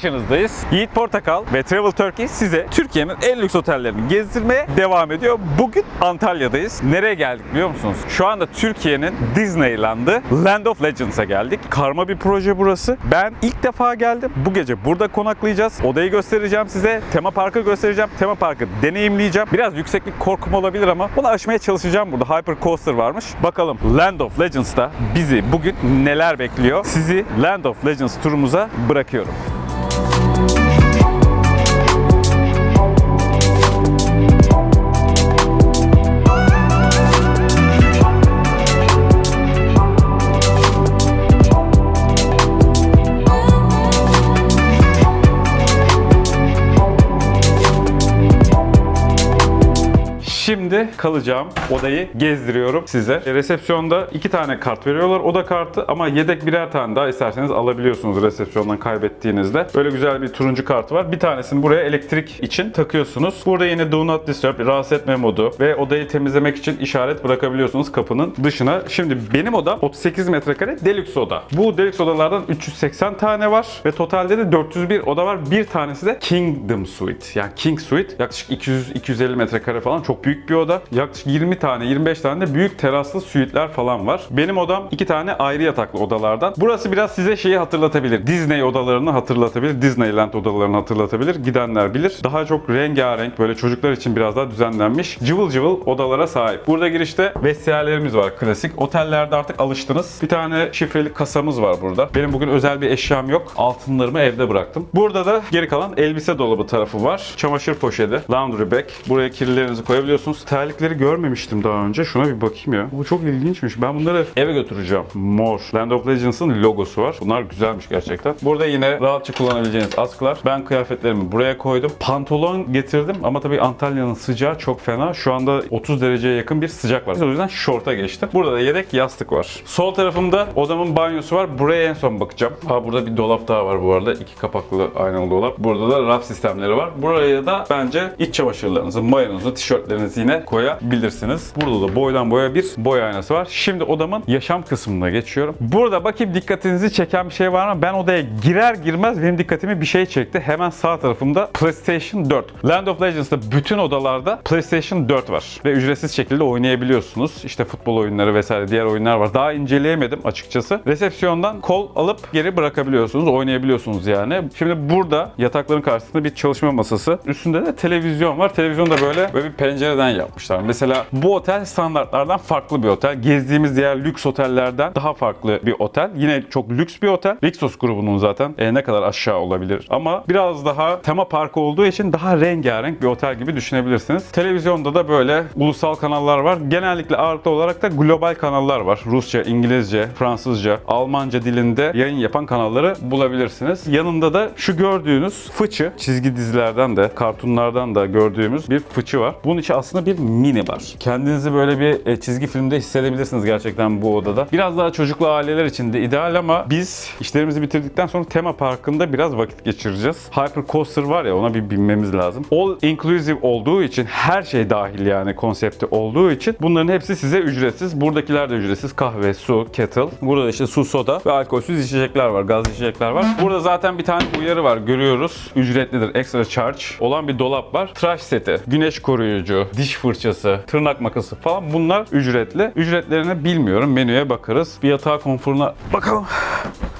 karşınızdayız. Yiğit Portakal ve Travel Turkey size Türkiye'nin en lüks otellerini gezdirmeye devam ediyor. Bugün Antalya'dayız. Nereye geldik biliyor musunuz? Şu anda Türkiye'nin Disneyland'ı Land of Legends'a geldik. Karma bir proje burası. Ben ilk defa geldim. Bu gece burada konaklayacağız. Odayı göstereceğim size. Tema parkı göstereceğim. Tema parkı deneyimleyeceğim. Biraz yükseklik korkum olabilir ama bunu aşmaya çalışacağım burada. Hyper Coaster varmış. Bakalım Land of Legends'ta bizi bugün neler bekliyor? Sizi Land of Legends turumuza bırakıyorum. Bye. Şimdi kalacağım odayı gezdiriyorum size. E, Resepsiyonda iki tane kart veriyorlar. Oda kartı ama yedek birer tane daha isterseniz alabiliyorsunuz resepsiyondan kaybettiğinizde. Böyle güzel bir turuncu kartı var. Bir tanesini buraya elektrik için takıyorsunuz. Burada yine Do Not Disturb, rahatsız etme modu ve odayı temizlemek için işaret bırakabiliyorsunuz kapının dışına. Şimdi benim odam 38 metrekare deluxe oda. Bu deluxe odalardan 380 tane var ve totalde de 401 oda var. Bir tanesi de Kingdom Suite. Yani King Suite. Yaklaşık 200-250 metrekare falan çok büyük bir oda. Yaklaşık 20 tane 25 tane de büyük teraslı suitler falan var. Benim odam iki tane ayrı yataklı odalardan. Burası biraz size şeyi hatırlatabilir. Disney odalarını hatırlatabilir. Disneyland odalarını hatırlatabilir. Gidenler bilir. Daha çok rengarenk böyle çocuklar için biraz daha düzenlenmiş. Cıvıl cıvıl odalara sahip. Burada girişte vestiyerlerimiz var klasik. Otellerde artık alıştınız. Bir tane şifreli kasamız var burada. Benim bugün özel bir eşyam yok. Altınlarımı evde bıraktım. Burada da geri kalan elbise dolabı tarafı var. Çamaşır poşeti, laundry bag. Buraya kirlilerinizi koyabiliyorsunuz. Terlikleri görmemiştim daha önce. Şuna bir bakayım ya. Bu çok ilginçmiş. Ben bunları eve götüreceğim. Mor. Land of Legends'ın logosu var. Bunlar güzelmiş gerçekten. Burada yine rahatça kullanabileceğiniz askılar. Ben kıyafetlerimi buraya koydum. Pantolon getirdim ama tabii Antalya'nın sıcağı çok fena. Şu anda 30 dereceye yakın bir sıcak var. O yüzden şorta geçtim. Burada da yedek yastık var. Sol tarafımda odamın banyosu var. Buraya en son bakacağım. Aa, burada bir dolap daha var bu arada. İki kapaklı aynalı dolap. Burada da raf sistemleri var. Buraya da bence iç çamaşırlarınızı, mayonuzu, tişörtlerinizi yine koyabilirsiniz. Burada da boydan boya bir boy aynası var. Şimdi odamın yaşam kısmına geçiyorum. Burada bakayım dikkatinizi çeken bir şey var mı? Ben odaya girer girmez benim dikkatimi bir şey çekti. Hemen sağ tarafımda PlayStation 4. Land of Legends'ta bütün odalarda PlayStation 4 var. Ve ücretsiz şekilde oynayabiliyorsunuz. İşte futbol oyunları vesaire diğer oyunlar var. Daha inceleyemedim açıkçası. Resepsiyondan kol alıp geri bırakabiliyorsunuz. Oynayabiliyorsunuz yani. Şimdi burada yatakların karşısında bir çalışma masası. Üstünde de televizyon var. Televizyon da böyle böyle bir pencereden yapmışlar. Mesela bu otel standartlardan farklı bir otel. Gezdiğimiz diğer lüks otellerden daha farklı bir otel. Yine çok lüks bir otel. Rixos grubunun zaten e, ne kadar aşağı olabilir. Ama biraz daha tema parkı olduğu için daha rengarenk bir otel gibi düşünebilirsiniz. Televizyonda da böyle ulusal kanallar var. Genellikle ağırlıklı olarak da global kanallar var. Rusça, İngilizce, Fransızca, Almanca dilinde yayın yapan kanalları bulabilirsiniz. Yanında da şu gördüğünüz fıçı, çizgi dizilerden de, kartunlardan da gördüğümüz bir fıçı var. Bunun içi aslında bir mini bar. Kendinizi böyle bir e, çizgi filmde hissedebilirsiniz gerçekten bu odada. Biraz daha çocuklu aileler için de ideal ama biz işlerimizi bitirdikten sonra tema parkında biraz vakit geçireceğiz. Hyper Coaster var ya ona bir binmemiz lazım. All inclusive olduğu için her şey dahil yani konsepti olduğu için bunların hepsi size ücretsiz. Buradakiler de ücretsiz. Kahve, su, kettle. Burada da işte su, soda ve alkolsüz içecekler var. Gazlı içecekler var. Burada zaten bir tane uyarı var. Görüyoruz. Ücretlidir. Extra charge olan bir dolap var. Tıraş seti, güneş koruyucu, diş fırçası, tırnak makası falan bunlar ücretli. Ücretlerini bilmiyorum. Menüye bakarız. Bir yatağı konforuna bakalım.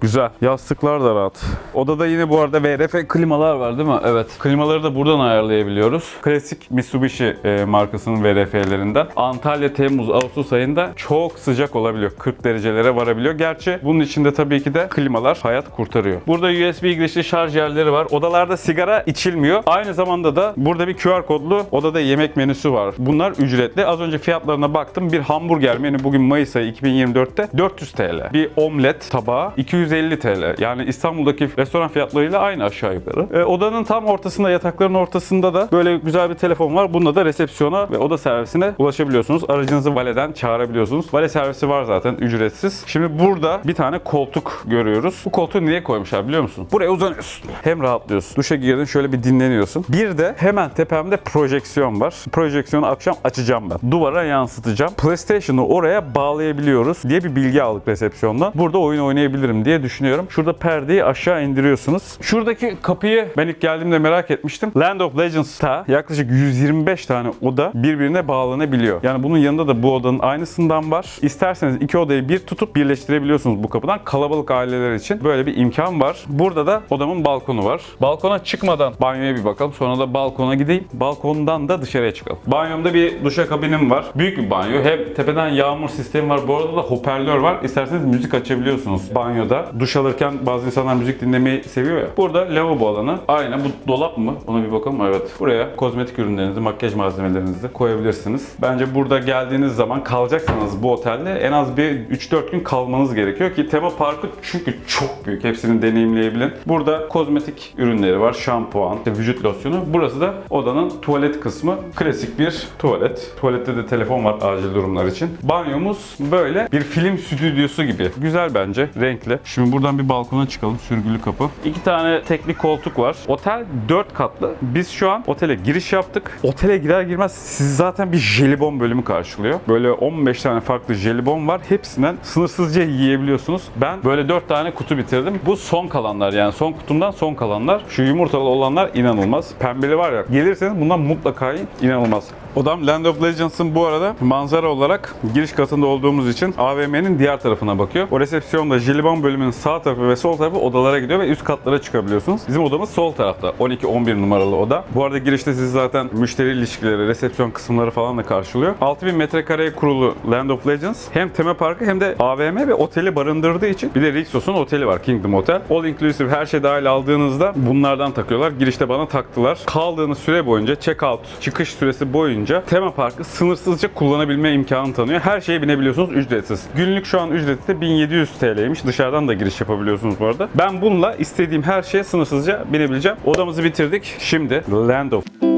Güzel. Yastıklar da rahat. Odada yine bu arada VRF klimalar var değil mi? Evet. Klimaları da buradan ayarlayabiliyoruz. Klasik Mitsubishi e, markasının VRF'lerinden. Antalya Temmuz Ağustos ayında çok sıcak olabiliyor. 40 derecelere varabiliyor. Gerçi bunun içinde tabii ki de klimalar hayat kurtarıyor. Burada USB girişli şarj yerleri var. Odalarda sigara içilmiyor. Aynı zamanda da burada bir QR kodlu odada yemek menüsü var. Bunlar ücretli. Az önce fiyatlarına baktım. Bir hamburger menü bugün Mayıs ayı 2024'te 400 TL. Bir omlet tabağı 250 TL. Yani İstanbul'daki restoran fiyatlarıyla aynı aşağı yukarı. E, odanın tam ortasında, yatakların ortasında da böyle güzel bir telefon var. Bunda da resepsiyona ve oda servisine ulaşabiliyorsunuz. Aracınızı valeden çağırabiliyorsunuz. Vale servisi var zaten ücretsiz. Şimdi burada bir tane koltuk görüyoruz. Bu koltuğu niye koymuşlar biliyor musun? Buraya uzanıyorsun. Hem rahatlıyorsun. Duşa girdin şöyle bir dinleniyorsun. Bir de hemen tepemde projeksiyon var. Projeksiyonu akşam açacağım ben. Duvara yansıtacağım. PlayStation'ı oraya bağlayabiliyoruz diye bir bilgi aldık resepsiyondan. Burada oyun oynayabilirim diye diye düşünüyorum. Şurada perdeyi aşağı indiriyorsunuz. Şuradaki kapıyı ben ilk geldiğimde merak etmiştim. Land of Legends'ta yaklaşık 125 tane oda birbirine bağlanabiliyor. Yani bunun yanında da bu odanın aynısından var. İsterseniz iki odayı bir tutup birleştirebiliyorsunuz bu kapıdan. Kalabalık aileler için böyle bir imkan var. Burada da odamın balkonu var. Balkona çıkmadan banyoya bir bakalım. Sonra da balkona gideyim. Balkondan da dışarıya çıkalım. Banyomda bir duşakabinim var. Büyük bir banyo. Hem tepeden yağmur sistemi var. Bu arada da hoparlör var. İsterseniz müzik açabiliyorsunuz banyoda. Duş alırken bazı insanlar müzik dinlemeyi seviyor ya. Burada lavabo alanı. Aynen bu dolap mı? Ona bir bakalım. Evet. Buraya kozmetik ürünlerinizi, makyaj malzemelerinizi koyabilirsiniz. Bence burada geldiğiniz zaman kalacaksanız bu otelde en az bir 3-4 gün kalmanız gerekiyor ki tema parkı çünkü çok büyük. Hepsini deneyimleyebilin. Burada kozmetik ürünleri var. Şampuan, işte vücut losyonu. Burası da odanın tuvalet kısmı. Klasik bir tuvalet. Tuvalette de telefon var acil durumlar için. Banyomuz böyle bir film stüdyosu gibi. Güzel bence. Renkli. Şimdi buradan bir balkona çıkalım. Sürgülü kapı. İki tane tekli koltuk var. Otel 4 katlı. Biz şu an otele giriş yaptık. Otele girer girmez sizi zaten bir jelibon bölümü karşılıyor. Böyle 15 tane farklı jelibon var. Hepsinden sınırsızca yiyebiliyorsunuz. Ben böyle 4 tane kutu bitirdim. Bu son kalanlar yani son kutumdan son kalanlar. Şu yumurtalı olanlar inanılmaz. Pembeli var ya. Gelirseniz bundan mutlaka yiyin. İnanılmaz. Odam Land of Legends'ın bu arada manzara olarak giriş katında olduğumuz için AVM'nin diğer tarafına bakıyor. O resepsiyonda jelibon bölümünün sağ tarafı ve sol tarafı odalara gidiyor ve üst katlara çıkabiliyorsunuz. Bizim odamız sol tarafta. 12-11 numaralı oda. Bu arada girişte sizi zaten müşteri ilişkileri, resepsiyon kısımları falan da karşılıyor. 6000 metrekareye kurulu Land of Legends hem tema parkı hem de AVM ve oteli barındırdığı için bir de Rixos'un oteli var Kingdom Hotel. All inclusive her şey dahil aldığınızda bunlardan takıyorlar. Girişte bana taktılar. Kaldığınız süre boyunca check-out çıkış süresi boyunca tema parkı sınırsızca kullanabilme imkanı tanıyor. Her şeye binebiliyorsunuz ücretsiz. Günlük şu an ücreti de 1700 TL'ymiş. Dışarıdan da giriş yapabiliyorsunuz bu arada. Ben bununla istediğim her şeye sınırsızca binebileceğim. Odamızı bitirdik. Şimdi Land of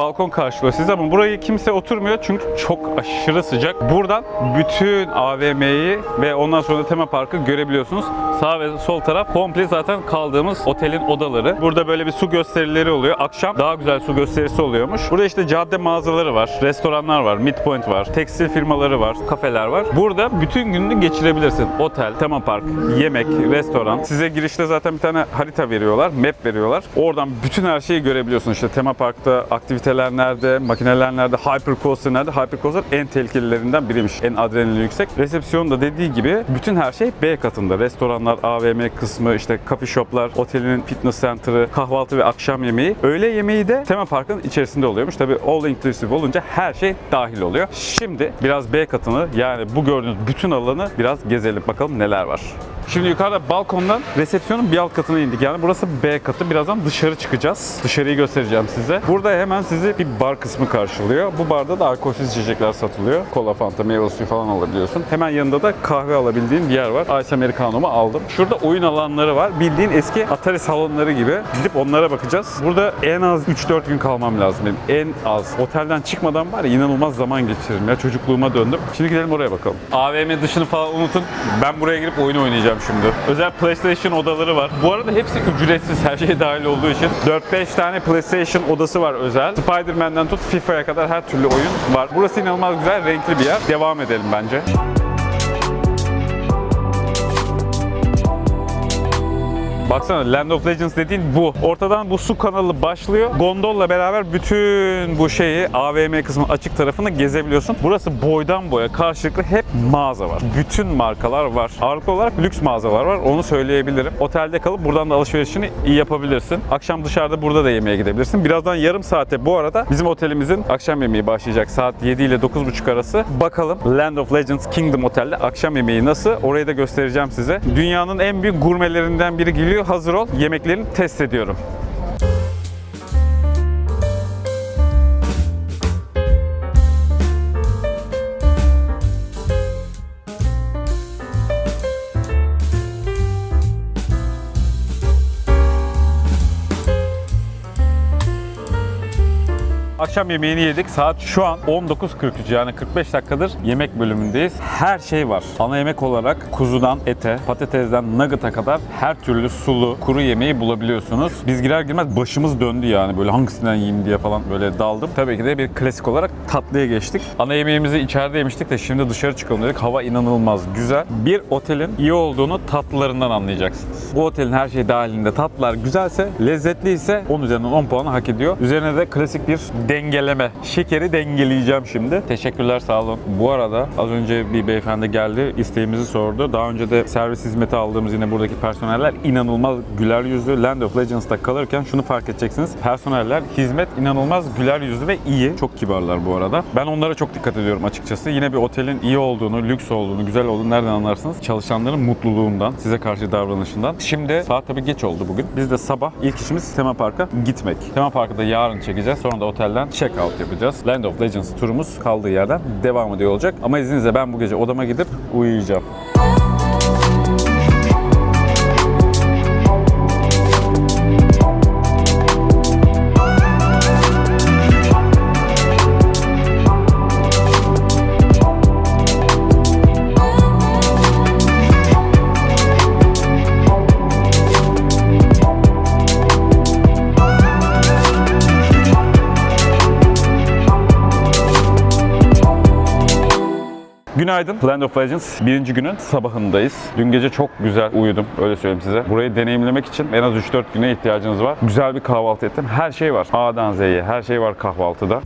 balkon karşılıyor sizi ama burayı kimse oturmuyor çünkü çok aşırı sıcak. Buradan bütün AVM'yi ve ondan sonra da tema parkı görebiliyorsunuz. Sağ ve sol taraf komple zaten kaldığımız otelin odaları. Burada böyle bir su gösterileri oluyor. Akşam daha güzel su gösterisi oluyormuş. Burada işte cadde mağazaları var, restoranlar var, midpoint var, tekstil firmaları var, kafeler var. Burada bütün gününü geçirebilirsin. Otel, tema park, yemek, restoran. Size girişte zaten bir tane harita veriyorlar, map veriyorlar. Oradan bütün her şeyi görebiliyorsun. İşte tema parkta aktiviteler nerede, makineler nerede, hypercoaster nerede. Hypercoaster en tehlikelilerinden biriymiş. En adrenalin yüksek. Resepsiyon da dediği gibi bütün her şey B katında. Restoranlar, AVM kısmı, işte coffee shoplar, otelin fitness center'ı, kahvaltı ve akşam yemeği. Öğle yemeği de tema parkın içerisinde oluyormuş. Tabi all inclusive olunca her şey dahil oluyor. Şimdi biraz B katını yani bu gördüğünüz bütün alanı biraz gezelim bakalım neler var. Şimdi yukarıda balkondan resepsiyonun bir alt katına indik. Yani burası B katı. Birazdan dışarı çıkacağız. Dışarıyı göstereceğim size. Burada hemen sizi bir bar kısmı karşılıyor. Bu barda da alkolsüz içecekler satılıyor. Kola, fanta, meyve suyu falan alabiliyorsun. Hemen yanında da kahve alabildiğin bir yer var. Ice Americano'mu aldım. Şurada oyun alanları var. Bildiğin eski Atari salonları gibi. Gidip onlara bakacağız. Burada en az 3-4 gün kalmam lazım benim. En az. Otelden çıkmadan var ya inanılmaz zaman geçiririm ya. Çocukluğuma döndüm. Şimdi gidelim oraya bakalım. AVM dışını falan unutun. Ben buraya girip oyun oynayacağım şimdi. Özel PlayStation odaları var. Bu arada hepsi ücretsiz. Her şey dahil olduğu için. 4-5 tane PlayStation odası var özel. Spider-Man'den tut FIFA'ya kadar her türlü oyun var. Burası inanılmaz güzel, renkli bir yer. Devam edelim bence. Baksana Land of Legends dediğin bu. Ortadan bu su kanalı başlıyor. Gondolla beraber bütün bu şeyi AVM kısmı açık tarafını gezebiliyorsun. Burası boydan boya karşılıklı hep mağaza var. Bütün markalar var. Ağırlıklı olarak lüks mağazalar var. Onu söyleyebilirim. Otelde kalıp buradan da alışverişini iyi yapabilirsin. Akşam dışarıda burada da yemeğe gidebilirsin. Birazdan yarım saate bu arada bizim otelimizin akşam yemeği başlayacak. Saat 7 ile 9.30 arası. Bakalım Land of Legends Kingdom Otel'de akşam yemeği nasıl? Orayı da göstereceğim size. Dünyanın en büyük gurmelerinden biri geliyor. Hazır ol. Yemeklerini test ediyorum. Akşam yemeğini yedik. Saat şu an 19.43 yani 45 dakikadır yemek bölümündeyiz. Her şey var. Ana yemek olarak kuzudan ete, patatesden nugget'a kadar her türlü sulu, kuru yemeği bulabiliyorsunuz. Biz girer girmez başımız döndü yani böyle hangisinden yiyeyim diye falan böyle daldım. Tabii ki de bir klasik olarak tatlıya geçtik. Ana yemeğimizi içeride yemiştik de şimdi dışarı çıkalım dedik. Hava inanılmaz güzel. Bir otelin iyi olduğunu tatlılarından anlayacaksınız. Bu otelin her şey dahilinde tatlılar güzelse, lezzetliyse 10 üzerinden 10 puanı hak ediyor. Üzerine de klasik bir dengeleme. Şekeri dengeleyeceğim şimdi. Teşekkürler sağ olun. Bu arada az önce bir beyefendi geldi isteğimizi sordu. Daha önce de servis hizmeti aldığımız yine buradaki personeller inanılmaz güler yüzlü. Land of Legends'ta kalırken şunu fark edeceksiniz. Personeller hizmet inanılmaz güler yüzlü ve iyi. Çok kibarlar bu arada. Ben onlara çok dikkat ediyorum açıkçası. Yine bir otelin iyi olduğunu, lüks olduğunu, güzel olduğunu nereden anlarsınız? Çalışanların mutluluğundan, size karşı davranışından. Şimdi saat tabii geç oldu bugün. Biz de sabah ilk işimiz tema parka gitmek. Tema parkı da yarın çekeceğiz. Sonra da otelden check out yapacağız. Land of Legends turumuz kaldığı yerden devam ediyor olacak. Ama izninizle ben bu gece odama gidip uyuyacağım. Günaydın. Land of Legends birinci günün sabahındayız. Dün gece çok güzel uyudum. Öyle söyleyeyim size. Burayı deneyimlemek için en az 3-4 güne ihtiyacınız var. Güzel bir kahvaltı ettim. Her şey var. A'dan Z'ye her şey var kahvaltıda.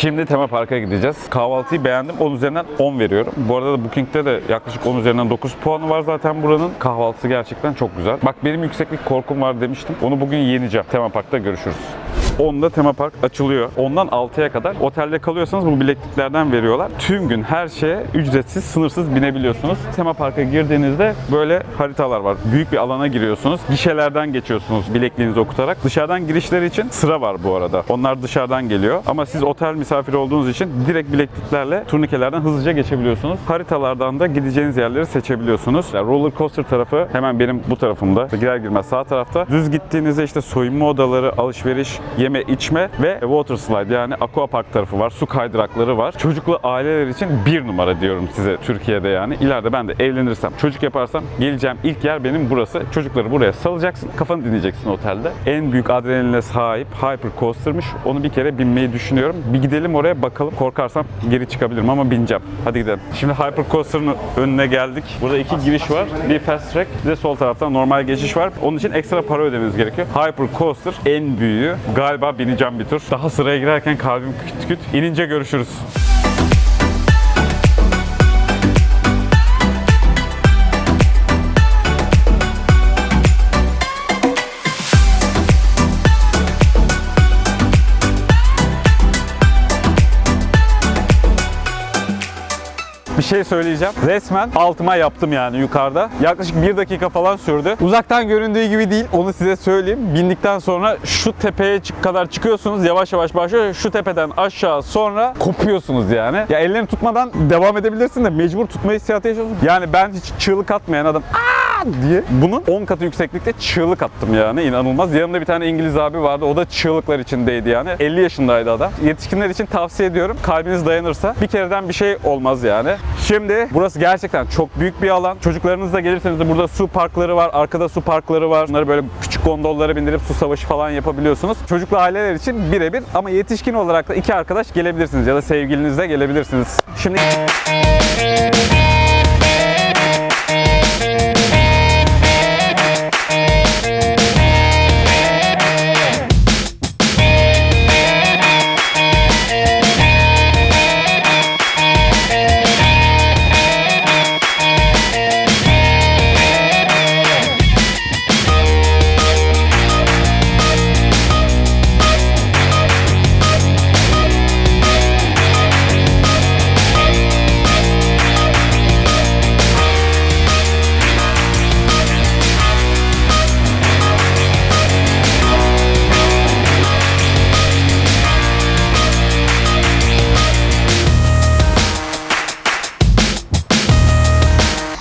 Şimdi tema parka gideceğiz. Kahvaltıyı beğendim. 10 üzerinden 10 veriyorum. Bu arada da Booking'de de yaklaşık 10 üzerinden 9 puanı var zaten buranın. Kahvaltısı gerçekten çok güzel. Bak benim yükseklik korkum var demiştim. Onu bugün yeneceğim. Tema parkta görüşürüz. 10'da tema park açılıyor. Ondan 6'ya kadar otelde kalıyorsanız bu bilekliklerden veriyorlar. Tüm gün her şeye ücretsiz, sınırsız binebiliyorsunuz. Tema parka girdiğinizde böyle haritalar var. Büyük bir alana giriyorsunuz. Gişelerden geçiyorsunuz bilekliğinizi okutarak. Dışarıdan girişler için sıra var bu arada. Onlar dışarıdan geliyor. Ama siz otel misafiri olduğunuz için direkt bilekliklerle turnikelerden hızlıca geçebiliyorsunuz. Haritalardan da gideceğiniz yerleri seçebiliyorsunuz. Yani roller coaster tarafı hemen benim bu tarafımda. Girer girmez sağ tarafta. Düz gittiğinizde işte soyunma odaları, alışveriş, yeme içme ve water slide yani aqua park tarafı var. Su kaydırakları var. Çocuklu aileler için bir numara diyorum size Türkiye'de yani. İleride ben de evlenirsem, çocuk yaparsam geleceğim ilk yer benim burası. Çocukları buraya salacaksın. Kafanı dinleyeceksin otelde. En büyük adrenaline sahip hyper coaster'mış. Onu bir kere binmeyi düşünüyorum. Bir gidelim oraya bakalım. Korkarsam geri çıkabilirim ama bineceğim. Hadi gidelim. Şimdi hyper coaster'ın önüne geldik. Burada iki giriş var. Bir fast track, bir de sol taraftan normal geçiş var. Onun için ekstra para ödemeniz gerekiyor. Hyper coaster en büyüğü. Galiba bineceğim bir tur. Daha sıraya girerken kalbim küt küt. İnince görüşürüz. Şey söyleyeceğim. Resmen altıma yaptım yani yukarıda. Yaklaşık bir dakika falan sürdü. Uzaktan göründüğü gibi değil. Onu size söyleyeyim. Bindikten sonra şu tepeye kadar çıkıyorsunuz. Yavaş yavaş başlıyor. Şu tepeden aşağı sonra kopuyorsunuz yani. Ya ellerini tutmadan devam edebilirsin de mecbur tutma hissiyatı yaşıyorsun. Yani ben hiç çığlık atmayan adam "Aa!" Diye bunun 10 katı yükseklikte çığlık attım yani inanılmaz. Yanımda bir tane İngiliz abi vardı. O da çığlıklar içindeydi yani. 50 yaşındaydı adam. Yetişkinler için tavsiye ediyorum. Kalbiniz dayanırsa bir kereden bir şey olmaz yani. Şimdi burası gerçekten çok büyük bir alan. Çocuklarınızla gelirseniz de burada su parkları var. Arkada su parkları var. Bunları böyle küçük gondollara bindirip su savaşı falan yapabiliyorsunuz. Çocuklu aileler için birebir ama yetişkin olarak da iki arkadaş gelebilirsiniz ya da sevgilinizle gelebilirsiniz. Şimdi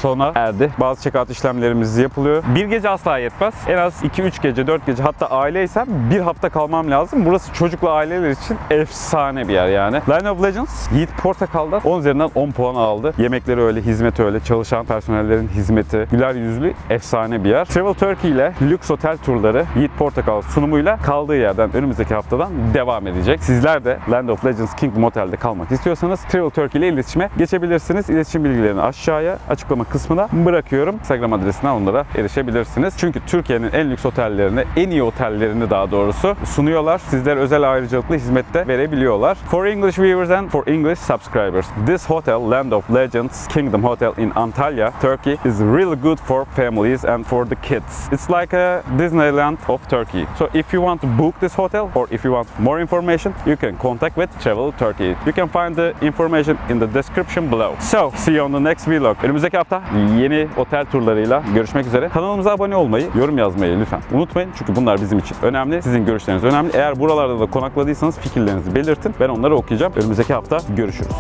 sona erdi. Bazı check-out işlemlerimiz yapılıyor. Bir gece asla yetmez. En az 2-3 gece, 4 gece hatta aileysem bir hafta kalmam lazım. Burası çocuklu aileler için efsane bir yer yani. Line of Legends Yiğit Portakal'da 10 üzerinden 10 puan aldı. Yemekleri öyle, hizmeti öyle, çalışan personellerin hizmeti, güler yüzlü efsane bir yer. Travel Turkey ile lüks otel turları Yiğit Portakal sunumuyla kaldığı yerden önümüzdeki haftadan devam edecek. Sizler de Land of Legends Kingdom Otel'de kalmak istiyorsanız Travel Turkey ile iletişime geçebilirsiniz. İletişim bilgilerini aşağıya açıklama kısmına bırakıyorum. Instagram adresinden onlara erişebilirsiniz. Çünkü Türkiye'nin en lüks otellerini, en iyi otellerini daha doğrusu sunuyorlar. Sizlere özel ayrıcalıklı hizmette verebiliyorlar. For English viewers and for English subscribers, this hotel, Land of Legends Kingdom Hotel in Antalya, Turkey, is really good for families and for the kids. It's like a Disneyland of Turkey. So if you want to book this hotel or if you want more information, you can contact with Travel Turkey. You can find the information in the description below. So, see you on the next vlog. Önümüzdeki hafta yeni otel turlarıyla görüşmek üzere. Kanalımıza abone olmayı, yorum yazmayı lütfen unutmayın. Çünkü bunlar bizim için önemli. Sizin görüşleriniz önemli. Eğer buralarda da konakladıysanız fikirlerinizi belirtin. Ben onları okuyacağım. Önümüzdeki hafta görüşürüz.